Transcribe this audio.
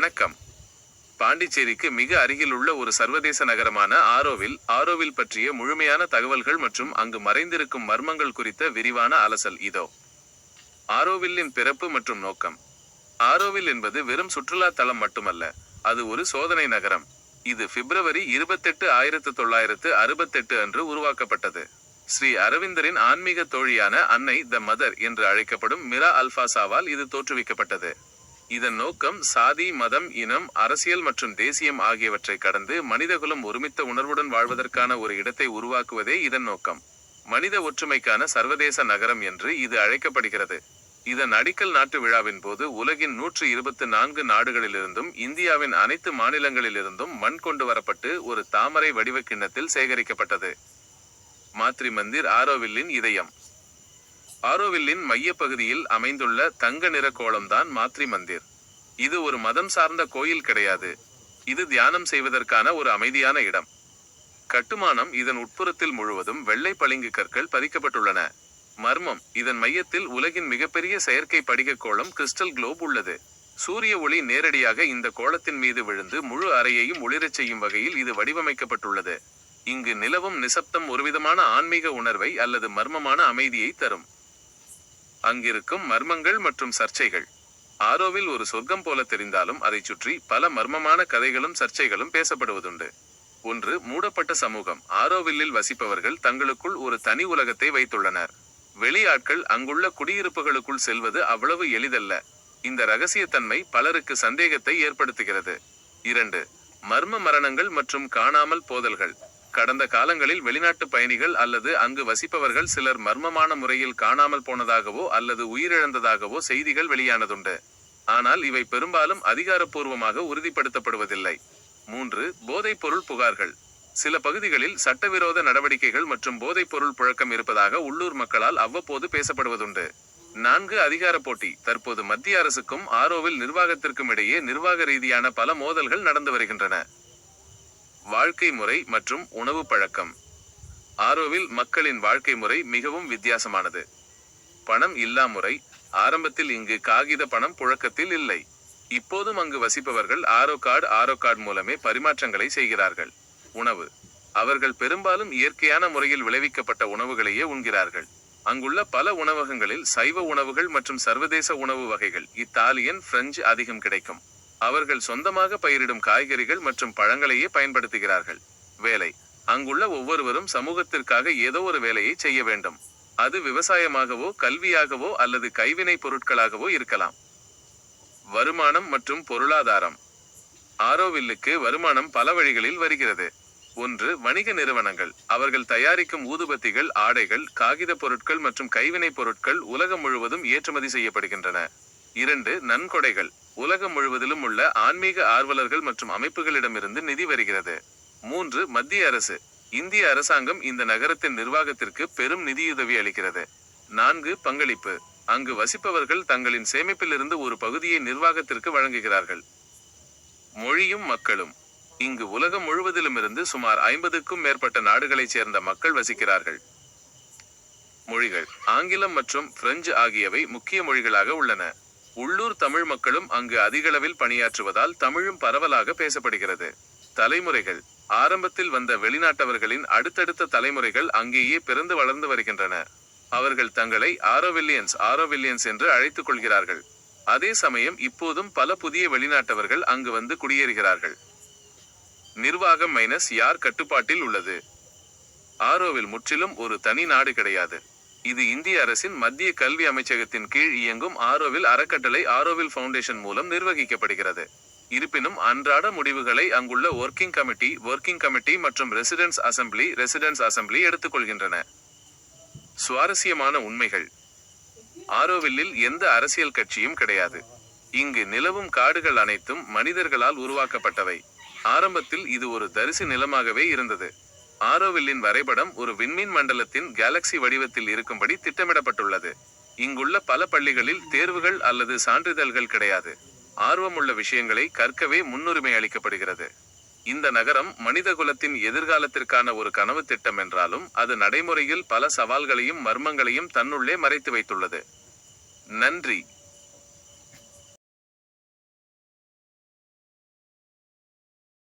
வணக்கம். பாண்டிச்சேரிக்கு மிக அருகில் உள்ள ஒரு சர்வதேச நகரமான ஆரோவில் ஆரோவில் பற்றிய முழுமையான தகவல்கள் மற்றும் அங்கு மறைந்திருக்கும் மர்மங்கள் குறித்த விரிவான அலசல் இதோ. ஆரோவில்லின் பிறப்பு மற்றும் நோக்கம். ஆரோவில் என்பது வெறும் சுற்றுலா தலம் மட்டுமல்ல அது ஒரு சோதனை நகரம். இது பிப்ரவரி இருபத்தெட்டு ஆயிரத்து தொள்ளாயிரத்து அறுபத்தெட்டு அன்று உருவாக்கப்பட்டது. ஸ்ரீ அரவிந்தரின் ஆன்மீக தோழியான அன்னை த மதர் என்று அழைக்கப்படும் மிரா அல்பாசாவால் இது தோற்றுவிக்கப்பட்டது. இதன் நோக்கம் சாதி மதம் இனம் அரசியல் மற்றும் தேசியம் ஆகியவற்றை கடந்து மனிதகுலம் ஒருமித்த உணர்வுடன் வாழ்வதற்கான ஒரு இடத்தை உருவாக்குவதே இதன் நோக்கம். மனித ஒற்றுமைக்கான சர்வதேச நகரம் என்று இது அழைக்கப்படுகிறது. இதன் அடிக்கல் நாட்டு விழாவின் போது உலகின் நூற்று இருபத்து நான்கு நாடுகளிலிருந்தும் இந்தியாவின் அனைத்து மாநிலங்களிலிருந்தும் மண் கொண்டு வரப்பட்டு ஒரு தாமரை வடிவ கிண்ணத்தில் சேகரிக்கப்பட்டது. மாத்ரி மந்திர் ஆரோவில்லின் இதயம். ஆரோவில்லின் மையப்பகுதியில் அமைந்துள்ள தங்க நிற கோலம்தான் மாத்ரி மந்திர் இது ஒரு மதம் சார்ந்த கோயில் கிடையாது. இது தியானம் செய்வதற்கான ஒரு அமைதியான இடம். கட்டுமானம் இதன் உட்புறத்தில் முழுவதும் வெள்ளை பளிங்கு கற்கள் பதிக்கப்பட்டுள்ளன. மர்மம் இதன் மையத்தில் உலகின் மிகப்பெரிய செயற்கை படிக கோளம் கிறிஸ்டல் குளோப் உள்ளது. சூரிய ஒளி நேரடியாக இந்த கோளத்தின் மீது விழுந்து முழு அறையையும் ஒளிரச் செய்யும் வகையில் இது வடிவமைக்கப்பட்டுள்ளது. இங்கு நிலவும் நிசப்தம் ஒருவிதமான ஆன்மீக உணர்வை அல்லது மர்மமான அமைதியை தரும். அங்கிருக்கும் மர்மங்கள் மற்றும் சர்ச்சைகள். ஆரோவில் ஒரு சொர்க்கம் போல தெரிந்தாலும் அதைச் சுற்றி பல மர்மமான கதைகளும் சர்ச்சைகளும் பேசப்படுவதுண்டு. ஒன்று மூடப்பட்ட சமூகம். ஆரோவில்லில் வசிப்பவர்கள் தங்களுக்குள் ஒரு தனி உலகத்தை வைத்துள்ளனர். வெளியாட்கள் அங்குள்ள குடியிருப்புகளுக்குள் செல்வது அவ்வளவு எளிதல்ல. இந்த ரகசியத்தன்மை பலருக்கு சந்தேகத்தை ஏற்படுத்துகிறது. இரண்டு மர்ம மரணங்கள் மற்றும் காணாமல் போதல்கள். கடந்த காலங்களில் வெளிநாட்டு பயணிகள் அல்லது அங்கு வசிப்பவர்கள் சிலர் மர்மமான முறையில் காணாமல் போனதாகவோ அல்லது உயிரிழந்ததாகவோ செய்திகள் வெளியானதுண்டு. ஆனால் இவை பெரும்பாலும் அதிகாரப்பூர்வமாக உறுதிப்படுத்தப்படுவதில்லை. மூன்று போதைப்பொருள் புகார்கள். சில பகுதிகளில் சட்டவிரோத நடவடிக்கைகள் மற்றும் போதைப்பொருள் புழக்கம் இருப்பதாக உள்ளூர் மக்களால் அவ்வப்போது பேசப்படுவதுண்டு. நான்கு அதிகார போட்டி. தற்போது மத்திய அரசுக்கும் ஆரோவில் நிர்வாகத்திற்கும் இடையே நிர்வாக ரீதியான பல மோதல்கள் நடந்து வருகின்றன. வாழ்க்கை முறை மற்றும் உணவு பழக்கம். ஆரோவில் மக்களின் வாழ்க்கை முறை மிகவும் வித்தியாசமானது. பணம் இல்லா முறை. ஆரம்பத்தில் இங்கு காகித பணம் புழக்கத்தில் இல்லை. இப்போதும் அங்கு வசிப்பவர்கள் ஆரோ கார்டு ஆரோ கார்டு மூலமே பரிமாற்றங்களை செய்கிறார்கள். உணவு. அவர்கள் பெரும்பாலும் இயற்கையான முறையில் விளைவிக்கப்பட்ட உணவுகளையே உண்கிறார்கள். அங்குள்ள பல உணவகங்களில் சைவ உணவுகள் மற்றும் சர்வதேச உணவு வகைகள் இத்தாலியன் பிரெஞ்சு அதிகம் கிடைக்கும். அவர்கள் சொந்தமாக பயிரிடும் காய்கறிகள் மற்றும் பழங்களையே பயன்படுத்துகிறார்கள். வேலை. அங்குள்ள ஒவ்வொருவரும் சமூகத்திற்காக ஏதோ ஒரு வேலையை செய்ய வேண்டும். அது விவசாயமாகவோ கல்வியாகவோ அல்லது கைவினை பொருட்களாகவோ இருக்கலாம். வருமானம் மற்றும் பொருளாதாரம். ஆரோவில்லுக்கு வருமானம் பல வழிகளில் வருகிறது. ஒன்று வணிக நிறுவனங்கள். அவர்கள் தயாரிக்கும் ஊதுபத்திகள் ஆடைகள் காகித பொருட்கள் மற்றும் கைவினைப் பொருட்கள் உலகம் முழுவதும் ஏற்றுமதி செய்யப்படுகின்றன. இரண்டு நன்கொடைகள். உலகம் முழுவதிலும் உள்ள ஆன்மீக ஆர்வலர்கள் மற்றும் அமைப்புகளிடமிருந்து நிதி வருகிறது. மூன்று மத்திய அரசு. இந்திய அரசாங்கம் இந்த நகரத்தின் நிர்வாகத்திற்கு பெரும் நிதியுதவி அளிக்கிறது. நான்கு பங்களிப்பு. அங்கு வசிப்பவர்கள் தங்களின் சேமிப்பிலிருந்து ஒரு பகுதியை நிர்வாகத்திற்கு வழங்குகிறார்கள். மொழியும் மக்களும். இங்கு உலகம் முழுவதிலுமிருந்து சுமார் ஐம்பதுக்கும் மேற்பட்ட நாடுகளைச் சேர்ந்த மக்கள் வசிக்கிறார்கள். மொழிகள். ஆங்கிலம் மற்றும் பிரெஞ்சு ஆகியவை முக்கிய மொழிகளாக உள்ளன. உள்ளூர் தமிழ் மக்களும் அங்கு அதிகளவில் பணியாற்றுவதால் தமிழும் பரவலாக பேசப்படுகிறது. தலைமுறைகள். ஆரம்பத்தில் வந்த வெளிநாட்டவர்களின் அடுத்தடுத்த தலைமுறைகள் அங்கேயே பிறந்து வளர்ந்து வருகின்றன. அவர்கள் தங்களை ஆரோவில்லியன்ஸ் ஆரோவில்லியன்ஸ் என்று அழைத்துக் கொள்கிறார்கள். அதே சமயம் இப்போதும் பல புதிய வெளிநாட்டவர்கள் அங்கு வந்து குடியேறுகிறார்கள். நிர்வாகம் மைனஸ் யார் கட்டுப்பாட்டில் உள்ளது? ஆரோவில் முற்றிலும் ஒரு தனி நாடு கிடையாது. இது இந்திய அரசின் மத்திய கல்வி அமைச்சகத்தின் கீழ் இயங்கும் ஆரோவில் அறக்கட்டளை ஆரோவில் ஃபவுண்டேஷன் மூலம் நிர்வகிக்கப்படுகிறது. இருப்பினும் அன்றாட முடிவுகளை அங்குள்ள ஒர்க்கிங் கமிட்டி ஒர்க்கிங் கமிட்டி மற்றும் ரெசிடென்ஸ் அசெம்பிளி ரெசிடென்ஸ் அசெம்பிளி எடுத்துக்கொள்கின்றன. சுவாரஸ்யமான உண்மைகள். ஆரோவில்லில் எந்த அரசியல் கட்சியும் கிடையாது. இங்கு நிலவும் காடுகள் அனைத்தும் மனிதர்களால் உருவாக்கப்பட்டவை. ஆரம்பத்தில் இது ஒரு தரிசு நிலமாகவே இருந்தது. ஆரோவில்லின் வரைபடம் ஒரு விண்மீன் மண்டலத்தின் கேலக்சி வடிவத்தில் இருக்கும்படி திட்டமிடப்பட்டுள்ளது. இங்குள்ள பல பள்ளிகளில் தேர்வுகள் அல்லது சான்றிதழ்கள் கிடையாது. ஆர்வமுள்ள விஷயங்களை கற்கவே முன்னுரிமை அளிக்கப்படுகிறது. இந்த நகரம் மனிதகுலத்தின் எதிர்காலத்திற்கான ஒரு கனவு திட்டம் என்றாலும் அது நடைமுறையில் பல சவால்களையும் மர்மங்களையும் தன்னுள்ளே மறைத்து வைத்துள்ளது. நன்றி.